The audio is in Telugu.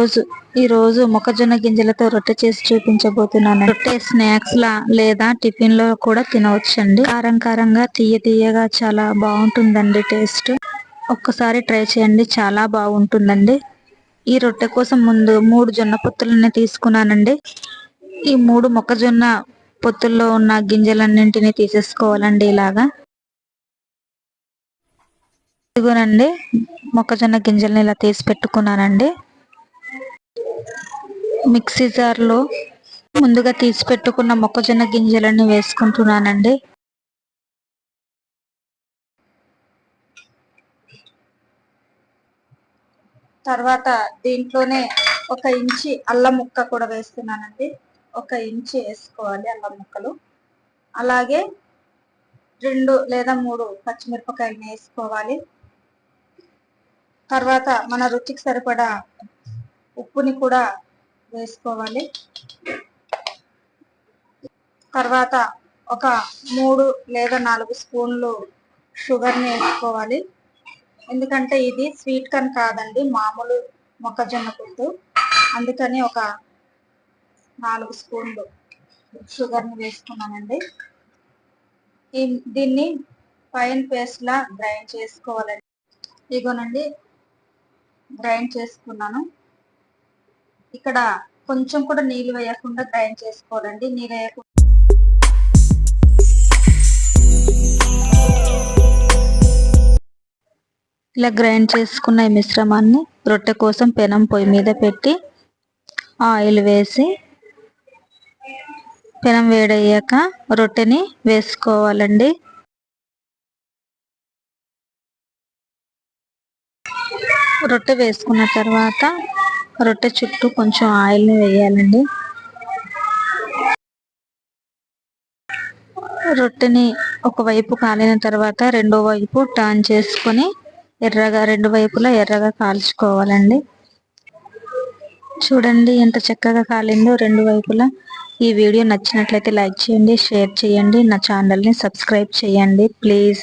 రోజు ఈ రోజు మొక్కజొన్న గింజలతో రొట్టె చేసి చూపించబోతున్నాను. రొట్టె స్నాక్స్ లా లేదా టిఫిన్లో కూడా తినవచ్చండి. కారం కారంగా తీయ తీయగా చాలా బాగుంటుందండి టేస్ట్. ఒక్కసారి ట్రై చేయండి చాలా బాగుంటుందండి. ఈ రొట్టె కోసం ముందు మూడు జొన్న పొత్తులని తీసుకున్నానండి. ఈ మూడు మొక్కజొన్న పొత్తుల్లో ఉన్న గింజలన్నింటినీ తీసేసుకోవాలండి ఇలాగా. ఇదిగోనండి మొక్కజొన్న గింజల్ని ఇలా తీసి పెట్టుకున్నానండి. మిక్సీ జార్లో ముందుగా తీసి పెట్టుకున్న మొక్కజొన్న గింజలన్నీ వేసుకుంటున్నానండి. తర్వాత దీంట్లోనే ఒక ఇంచి అల్లం ముక్క కూడా వేస్తున్నానండి. ఒక ఇంచి వేసుకోవాలి అల్లం ముక్కలు. అలాగే రెండు లేదా మూడు పచ్చిమిరపకాయలు వేసుకోవాలి తర్వాత మన రుచికి సరిపడా ఉప్పుని కూడా వేసుకోవాలి. తర్వాత ఒక మూడు లేదా నాలుగు స్పూన్లు షుగర్ని వేసుకోవాలి. ఎందుకంటే ఇది స్వీట్ కన్ కాదండి మామూలు మొక్కజొన్న పుట్టు. అందుకని ఒక నాలుగు స్పూన్లు షుగర్ని వేసుకున్నానండి. ఈ- దీన్ని ఫైన్ పేస్ట్ లా గ్రైండ్ చేసుకోవాలండి. ఇగోనండి గ్రైండ్ చేసుకున్నాను. ఇక్కడ కొంచెం కూడా నీళ్ళు వేయకుండా గ్రైండ్ చేసుకోవాలండి. నీళ్ళు వేయకుండా ఇలా గ్రైండ్ చేసుకున్న ఈ మిశ్రమాన్ని రొట్టె కోసం పెనం పొయ్యి మీద పెట్టి ఆయిల్ వేసి పెనం వేడయ్యాక రొట్టెని వేసుకోవాలండి. రొట్టె వేసుకున్న తర్వాత రొట్టె చుట్టూ కొంచెం ఆయిల్ని వేయాలండి. రొట్టెని ఒకవైపు కాలిన తర్వాత రెండో వైపు టర్న్ చేసుకొని ఎర్రగా రెండు వైపులా ఎర్రగా కాల్చుకోవాలండి. చూడండి ఎంత చక్కగా కాలిందో రెండు వైపులా. ఈ వీడియో నచ్చినట్లయితే లైక్ చేయండి షేర్ చేయండి. నా ఛానల్ని సబ్స్క్రైబ్ చేయండి. ప్లీజ్.